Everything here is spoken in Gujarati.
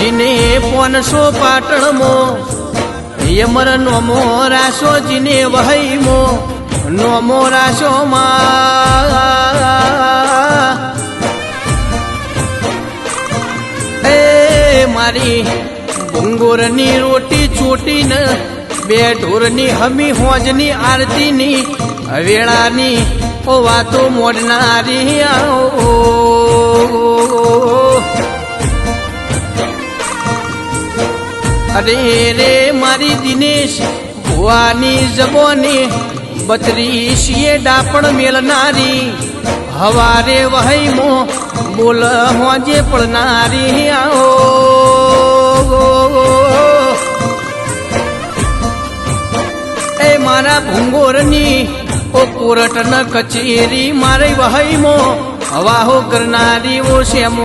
જીને પોનસો પાટણમો, યમર નોમો રાસો જીને વહઈમો, નોમો રાસો એ મારી ભુંગોરની રોટી ચોટીને, બે ઢોરની હમી હોજની આરતીની, વેળાની ઓ વાતો મોડનારી આઓ અરે રે મારી દિનેશ, ભુવાની જબોની બત્રીસીએ ડાપણ મેલનારી હવારે વહઈમો બોલ હોજે પડનારી. આવો એ મારા ભૂંગોરની ઓ કોરટ ન કચેરી મારે વહઈમો હવાહો કરનારી ઓ શ્યામો